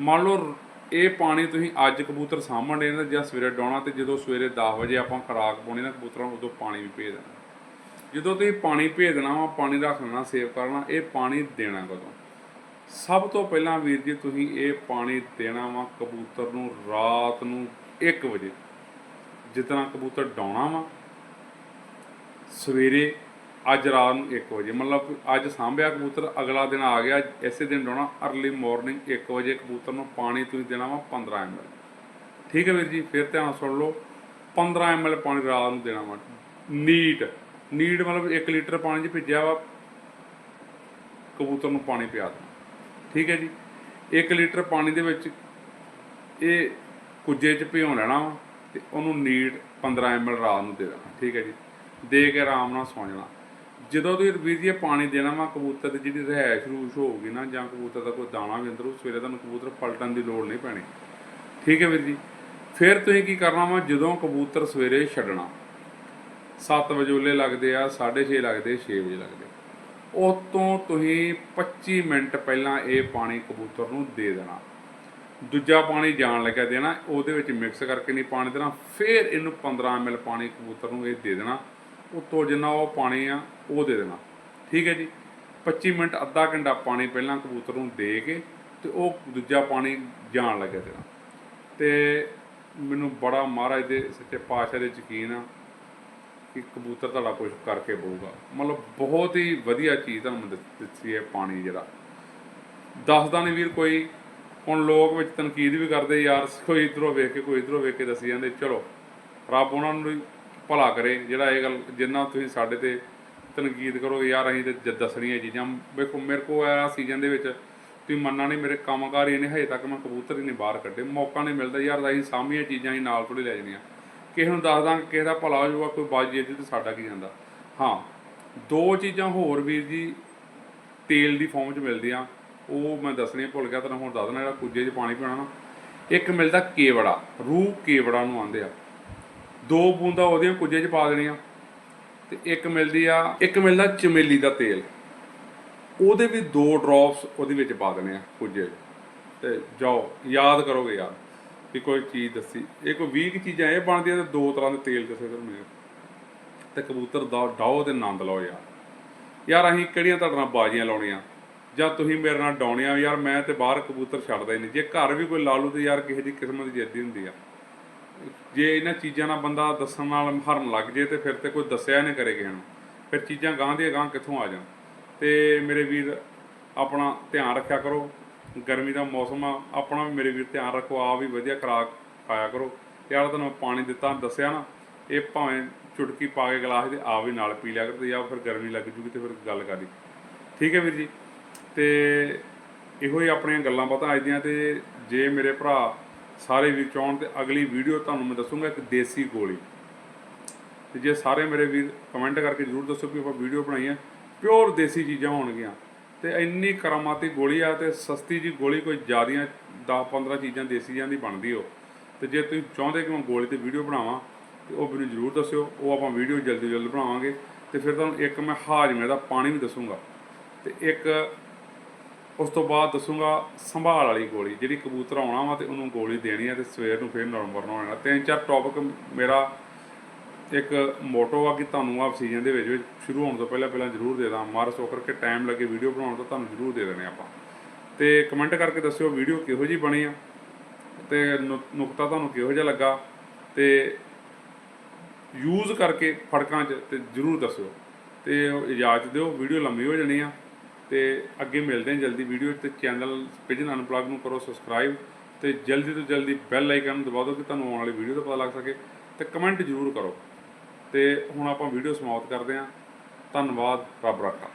ਮੰਨ ਲਓ ਇਹ ਪਾਣੀ ਤੁਸੀਂ ਅੱਜ ਕਬੂਤਰ ਸਾਹਮਣੇ ਨੇ ਜਾਂ ਸਵੇਰੇ ਡਾਉਣਾ ਤੇ ਜਦੋਂ ਸਵੇਰੇ 10 ਵਜੇ ਆਪਾਂ ਖੁਰਾਕ ਪਾਉਣੀ ਨਾ ਕਬੂਤਰਾਂ ਨੂੰ, ਉਦੋਂ ਪਾਣੀ ਵੀ ਭੇਜ ਦੇਣਾ। ਜਦੋਂ ਤੁਸੀਂ ਪਾਣੀ ਭੇਜ ਦੇਣਾ ਵਾ, ਪਾਣੀ ਰੱਖ ਰੱਖਣਾ ਸੇਵ ਕਰਨਾ ਇਹ ਪਾਣੀ ਦੇਣਾ ਕਦੋਂ? ਸਭ ਤੋਂ ਪਹਿਲਾਂ ਵੀਰ ਜੀ ਤੁਸੀਂ ਇਹ ਪਾਣੀ ਦੇਣਾ ਵਾ ਕਬੂਤਰ ਨੂੰ ਰਾਤ ਨੂੰ 1 ਵਜੇ। ਜਿਤਨਾ ਕਬੂਤਰ ਡਾਉਣਾ ਵਾ, ਸਵੇਰੇ ਅੱਜ ਰਾਤ ਨੂੰ 1 ਵਜੇ, ਮਤਲਬ ਅੱਜ ਸਾਂਭਿਆ ਕਬੂਤਰ, ਅਗਲਾ ਦਿਨ ਆ ਗਿਆ, ਇਸੇ ਦਿਨ ਡਾਉਣਾ ਅਰਲੀ ਮਾਰਨਿੰਗ 1 ਵਜੇ ਕਬੂਤਰ ਨੂੰ ਪਾਣੀ ਤੁਸੀਂ ਦੇਣਾ ਵਾ 15 ml ਠੀਕ ਹੈ ਵੀਰ ਜੀ, ਫਿਰ ਧਿਆਨ ਸੁਣ ਲਓ 15 ml ਪਾਣੀ ਰਾਤ ਨੂੰ ਦੇਣਾ ਵਾ। ਨੀਟ ਨੀਟ ਮਤਲਬ 1 ਲੀਟਰ ਪਾਣੀ 'ਚ ਭਿੱਜਿਆ ਵਾ, ਕਬੂਤਰ ਨੂੰ ਪਾਣੀ ਪਿਆ ਦੇਣਾ। ਠੀਕ ਹੈ ਜੀ 1 ਲੀਟਰ ਪਾਣੀ ਦੇ ਵਿੱਚ ਇਹ ਕੁੱਜੇ 'ਚ ਭਿਉਂ ਲੈਣਾ ਵਾ ਤੇ ਉਹਨੂੰ ਨੀਟ 15 ml ਰਾਤ ਨੂੰ ਦੇ ਦੇਣਾ। ਠੀਕ ਹੈ ਜੀ, ਦੇ ਕੇ ਆਰਾਮ ਨਾਲ ਸੌਂ ਜਾਣਾ। ਜਦੋਂ ਤੁਸੀਂ ਰਵੀਰ ਜੀ ਪਾਣੀ ਦੇਣਾ ਵਾ ਕਬੂਤਰ ਦੀ ਜਿਹੜੀ ਰਹਿائش ਰੂਸ਼ ਹੋਊਗੀ ਨਾ ਜਾਂ ਕਬੂਤਰ ਦਾ ਕੋਈ ਦਾਣਾ ਵੀ ਅੰਦਰੋਂ, ਸਵੇਰੇ ਤੁਹਾਨੂੰ ਕਬੂਤਰ ਪਲਟਣ ਦੀ ਲੋੜ ਨਹੀਂ ਪੈਣੀ। ਠੀਕ ਹੈ ਵੀਰ ਜੀ? ਫਿਰ ਤੁਸੀਂ ਕੀ ਕਰਨਾ ਵਾ? ਜਦੋਂ ਕਬੂਤਰ ਸਵੇਰੇ ਛੱਡਣਾ 7 ਵਜੇ ਉਲੇ ਲੱਗਦੇ ਆ 6:30 ਲੱਗਦੇ 6 ਵਜੇ ਲੱਗਦੇ। ਉਸ ਤੋਂ ਤੁਸੀਂ 25 ਮਿੰਟ ਪਹਿਲਾਂ ਇਹ ਪਾਣੀ ਕਬੂਤਰ ਨੂੰ ਦੇ ਦੇਣਾ। ਦੂਜਾ ਪਾਣੀ ਜਾਣ ਲੱਗਿਆ ਦੇਣਾ, ਉਹਦੇ ਵਿੱਚ ਮਿਕਸ ਕਰਕੇ ਨਹੀਂ ਪਾਣੀ ਦੇਣਾ, ਫਿਰ ਇਹਨੂੰ 15 ਮਿਲ ਪਾਣੀ ਕਬੂਤਰ ਨੂੰ ਇਹ ਦੇ ਦੇਣਾ। ਉਤੋਂ ਜਿੰਨਾ ਉਹ ਪਾਣੀ ਆ, ਉਹ ਦੇ ਦੇਣਾ। ਠੀਕ ਹੈ ਜੀ? 25 ਮਿੰਟ, ਅੱਧਾ ਘੰਟਾ ਪਾਣੀ ਪਹਿਲਾਂ ਕਬੂਤਰ ਨੂੰ ਦੇ ਕੇ ਤੇ ਉਹ ਦੂਜਾ ਪਾਣੀ ਜਾਣ ਲੱਗਿਆ ਦੇਣਾ ਤੇ ਮੈਨੂੰ ਬੜਾ ਮਹਾਰਾਜ ਦੇ ਸੱਚੇ ਪਾਤਸ਼ਾਹ ਦੇ ਯਕੀਨ ਆ ਕਿ ਕਬੂਤਰ ਤੁਹਾਡਾ ਕੁਝ ਕਰਕੇ ਬਹੂਗਾ। ਮਤਲਬ ਬਹੁਤ ਹੀ ਵਧੀਆ ਚੀਜ਼ ਤੁਹਾਨੂੰ ਮੈਂ ਦੱਸ- ਦਿੱਤੀ ਹੈ ਪਾਣੀ ਜਿਹੜਾ। ਦੱਸਦਾ ਨਹੀਂ ਵੀਰ ਕੋਈ। ਹੁਣ ਲੋਕ ਵਿੱਚ ਤਨਕੀਦ ਵੀ ਕਰਦੇ, ਯਾਰ ਕੋਈ ਇਧਰੋਂ ਵੇਖ ਕੇ, ਕੋਈ ਇਧਰੋਂ ਵੇਖ ਕੇ ਦੱਸੀ ਜਾਂਦੇ, ਚਲੋ, ਰੱਬ ਉਹਨਾਂ ਨੂੰ ਵੀ ਭਲਾ ਕਰੇ। ਜਿਹੜਾ ਇਹ ਗੱਲ ਜਿੰਨਾ ਤੁਸੀਂ ਸਾਡੇ ਤੇ ਤਨਕੀਦ ਕਰੋਗੇ ਯਾਰ ਅਸੀਂ ਤੇ ਜ- ਦੱਸਣੀਆਂ ਚੀਜ਼ਾਂ। ਵੇਖੋ, ਮੇਰੇ ਕੋਲ ਆ ਸੀਜ਼ਨ ਦੇ ਵਿੱਚ, ਤੁਸੀਂ ਮੰਨਣਾ ਨਹੀਂ, ਮੇਰੇ ਕੰਮਕਾਰ ਹੀ ਨੇ ਹਜੇ ਤੱਕ ਮੈਂ ਕਬੂਤਰ ਹੀ ਨਹੀਂ ਬਾਹਰ ਕੱਢੇ। ਮੌਕਾ ਨਹੀਂ ਮਿਲਦਾ, ਯਾਰ ਅਸੀਂ ਸਾਹਮਣੀਆਂ ਚੀਜ਼ਾਂ ਹੀ ਨਾਲ ਥੋੜੀ ਲੈ ਜਾਣੀਆਂ। ਕਿਸੇ ਨੂੰ ਦੱਸ ਦਾਂਗੇ, ਕਿਸੇ ਦਾ ਭਲਾ ਹੋ ਜਾਊਗਾ, ਕੋਈ ਬਾਜੀ ਇਹਦੀ ਤੇ ਸਾਡਾ ਕੀ ਜਾਂਦਾ। ਹਾਂ, ਦੋ ਚੀਜ਼ਾਂ ਹੋਰ ਵੀਰ ਜੀ ਤੇਲ ਦੀ ਫਾਰਮ 'ਚ ਮਿਲਦੀਆਂ। ਉਹ ਮੈਂ ਦੱਸਣੀ ਭੁੱਲ ਗਿਆ ਤੁਹਾਨੂੰ ਹੁਣ ਦੱਸ ਦੇਣਾ ਜਿਹੜਾ ਕੁੱਜੇ 'ਚ ਪਾਣੀ ਪਿਆਉਣਾ ਨਾ। ਇੱਕ ਮਿਲਦਾ ਕੇਵੜਾ, ਰੂਹ ਕੇਵੜਾ ਨੂੰ ਆਂਦੇ ਆ। ਦੋ ਬੂੰਦਾਂ ਉਹਦੀਆਂ ਕੁੱਜੇ 'ਚ ਪਾ ਦੇਣੀਆਂ ਤੇ ਇੱਕ ਮਿਲਦੀ ਆ, ਇੱਕ ਮਿਲਦਾ ਚਮੇਲੀ ਦਾ ਤੇਲ। ਉਹਦੇ ਵੀ ਦੋ ਡ੍ਰੌਪਸ ਉਹਦੇ ਵਿੱਚ ਪਾ ਦੇਣੇ ਆ ਕੁੱਜੇ 'ਚ। ਤੇ ਜਾਓ, ਯਾਦ ਕਰੋਗੇ ਯਾਰ ਵੀ ਕੋਈ ਚੀਜ਼ ਦੱਸੀ। ਇਹ ਕੋਈ 20 ਕੁ ਚੀਜ਼ਾਂ ਇਹ ਬਣਦੀਆਂ ਤੇ ਦੋ ਤਰ੍ਹਾਂ ਦੇ ਤੇਲ ਕਿਸੇ ਤੋਂ ਮਿਲੇ ਤੇ ਕਬੂਤਰ ਦਾ ਡਾਓ ਤੇ ਆਨੰਦ ਲਓ ਯਾਰ। ਯਾਰ ਅਸੀਂ ਕਿਹੜੀਆਂ ਤੁਹਾਡੇ ਨਾਲ ਬਾਜ਼ੀਆਂ ਲਾਉਣੀਆਂ? ਜਾਂ ਤੁਸੀਂ ਮੇਰੇ ਨਾਲ ਡਾਉਣੀਆਂ ਯਾਰ, ਮੈਂ ਤੇ ਬਾਹਰ ਕਬੂਤਰ ਛੱਡਦਾ ਹੀ ਨਹੀਂ। ਜੇ ਘਰ ਵੀ ਕੋਈ ਲਾ ਲੂ ਤੇ ਯਾਰ ਕਿਸੇ ਦੀ ਕਿਸਮਤ ਜਿੱਦੀ ਹੁੰਦੀ ਆ। ਜੇ ਇਹਨਾਂ ਚੀਜ਼ਾਂ ਨਾਲ ਬੰਦਾ ਦੱਸਣ ਨਾਲ ਹਰਨ ਲੱਗ ਜੇ ਤੇ ਫਿਰ ਤੇ ਕੋਈ ਦੱਸਿਆ ਨਹੀਂ ਕਰੇ ਕਿਸੇ ਨੂੰ ਫਿਰ ਚੀਜ਼ਾਂ ਗਾਂ ਦੀ ਗਾਂ ਕਿੱਥੋਂ ਆ ਜਾਣ। ਤੇ ਮੇਰੇ ਵੀਰ ਆਪਣਾ ਧਿਆਨ ਰੱਖਿਆ ਕਰੋ। ਗਰਮੀ ਦਾ ਮੌਸਮ ਆ, ਆਪਣਾ ਵੀ ਮੇਰੇ ਵੀਰ ਧਿਆਨ ਰੱਖੋ ਆ ਵੀ ਵਧੀਆ ਖੁਰਾਕ ਖਾਇਆ ਕਰੋ। ਯਾਰ ਤੁਹਾਨੂੰ ਪਾਣੀ ਦਿੱਤਾ, ਦੱਸਿਆ ਨਾ, ਇਹ ਭਾਵੇਂ ਚੁਟਕੀ ਪਾ ਕੇ ਗਲਾਸ ਦੇ ਆ ਵੀ ਨਾਲ ਪੀ ਲਿਆ ਕਰੋ ਤੇ ਜਾਂ ਫਿਰ ਗਰਮੀ ਲੱਗ ਜੂਗੀ ਤੇ ਫਿਰ ਗੱਲ ਕਰੀ ਠੀਕ ਹੈ ਵੀਰ ਜੀ? ਤੇ ਇਹੋ ਹੀ ਆਪਣੀਆਂ ਗੱਲਾਂ ਬਾਤਾਂ ਅੱਜ ਦੀਆਂ ਤੇ ਜੇ ਮੇਰੇ ਭਰਾ ਸਾਰੇ ਵੀਰ ਚਾਹੁਣ ਤੇ ਅਗਲੀ ਵੀਡੀਓ ਤੁਹਾਨੂੰ ਮੈਂ ਦੱਸੂਗਾ ਇੱਕ ਦੇਸੀ ਗੋਲੀ। ਤੇ ਜੇ ਸਾਰੇ ਮੇਰੇ ਵੀਰ ਕਮੈਂਟ ਕਰਕੇ ਜਰੂਰ ਦੱਸੋ ਕਿ ਆਪਾਂ ਵੀਡੀਓ ਬਣਾਈ ਹੈ। ਪਿਓਰ ਦੇਸੀ ਚੀਜ਼ਾਂ ਹੋਣਗੀਆਂ। ਤੇ ਇੰਨੀ ਕਰਾਮਾਤੀ ਗੋਲੀ ਆ ਤੇ ਸਸਤੀ ਜੀ ਗੋਲੀ ਕੋਈ ਜ਼ਿਆਦੀਆਂ 10 15 ਚੀਜ਼ਾਂ ਦੇਸੀ ਦੇਸੀਆਂ ਦੀ ਬਣਦੀ ਹੋ ਤੇ ਜੇ ਤੁਸੀਂ ਚਾਹੁੰਦੇ ਕਿ ਮੈਂ ਗੋਲੀ ਤੇ ਵੀਡੀਓ ਬਣਾਵਾਂ, ਤੇ ਉਹ ਮੈਨੂੰ ਜਰੂਰ ਦੱਸਿਓ। ਉਹ ਆਪਾਂ ਵੀਡੀਓ ਜਲਦੀ ਜਲਦੀ ਬਣਾਵਾਂਗੇ। ਤੇ ਫਿਰ ਤੁਹਾਨੂੰ ਇੱਕ ਮੈਂ ਹਾਜਮੇ ਦਾ ਪਾਣੀ ਵੀ ਦੱਸੂਗਾ। ਤੇ ਇੱਕ ਉਸ ਤੋਂ ਬਾਅਦ ਦੱਸੂਗਾ ਸੰਭਾਲ ਵਾਲੀ ਗੋਲੀ, ਜਿਹੜੀ ਕਬੂਤਰ ਆਉਣਾ ਵਾ ਤੇ ਉਹਨੂੰ ਗੋਲੀ ਦੇਣੀ ਆ ਤੇ ਸਵੇਰ ਨੂੰ ਫੇਰ ਨਰਮ ਹੋਣਾ। ਤਿੰਨ ਚਾਰ ਟੌਪਿਕ ਮੇਰਾ ਇੱਕ ਮੋਟੋ ਆ ਕਿ ਤੁਹਾਨੂੰ ਆਪ ਸੀਜ਼ਨ ਦੇ ਵਿੱਚ ਸ਼ੁਰੂ ਹੋਣ ਤੋਂ ਪਹਿਲਾਂ ਪਹਿਲਾਂ ਜ਼ਰੂਰ ਦੇ ਦਾਂ। ਮਾਰ ਸੋ ਕਰਕੇ ਟਾਈਮ ਲੱਗੇ ਵੀਡੀਓ ਬਣਾਉਣ ਤੋਂ, ਤੁਹਾਨੂੰ ਜ਼ਰੂਰ ਦੇ ਦੇਣੇ ਆਪਾਂ। ਤੇ ਕਮੈਂਟ ਕਰਕੇ ਦੱਸਿਓ ਵੀਡੀਓ ਕਿਹੋ ਜੀ ਬਣੀ ਆ ਤੇ ਨੁ- ਨੁਕਤਾ ਤੁਹਾਨੂੰ ਕਿਹੋ ਜਿਹਾ ਲੱਗਾ ਤੇ ਯੂਜ਼ ਕਰਕੇ ਫੜਕਾਂ 'ਚ ਤੇ ਜ਼ਰੂਰ ਦੱਸਿਓ। ਤੇ ਇਜਾਜ਼ਤ ਦਿਓ ਵੀਡੀਓ ਲੰਮੀ ਹੋ ਜਾਣੀ ਆ। ਤੇ ਅੱਗੇ ਮਿਲਦੇ ਹਾਂ ਜਲਦੀ ਵੀਡੀਓ ਤੇ ਚੈਨਲ ਪਿਜਨ ਅਨਪਲੱਗ ਨੂੰ ਕਰੋ ਸਬਸਕ੍ਰਾਈਬ ਤੇ ਜਲਦੀ ਤੋਂ ਜਲਦੀ ਬੈਲ ਆਈਕਨ ਨੂੰ ਦਬਾ ਦਿਓ ਕਿ ਤੁਹਾਨੂੰ ਆਉਣ ਵਾਲੀ ਵੀਡੀਓ ਦਾ ਪਤਾ ਲੱਗ ਸਕੇ ਤੇ ਕਮੈਂਟ ਜ਼ਰੂਰ ਕਰੋ। ਤੇ ਹੁਣ ਆਪਾਂ ਵੀਡੀਓ ਸਮਾਪਤ ਕਰਦੇ ਹਾਂ। ਧੰਨਵਾਦ, ਰੱਬ ਰੱਖਾ।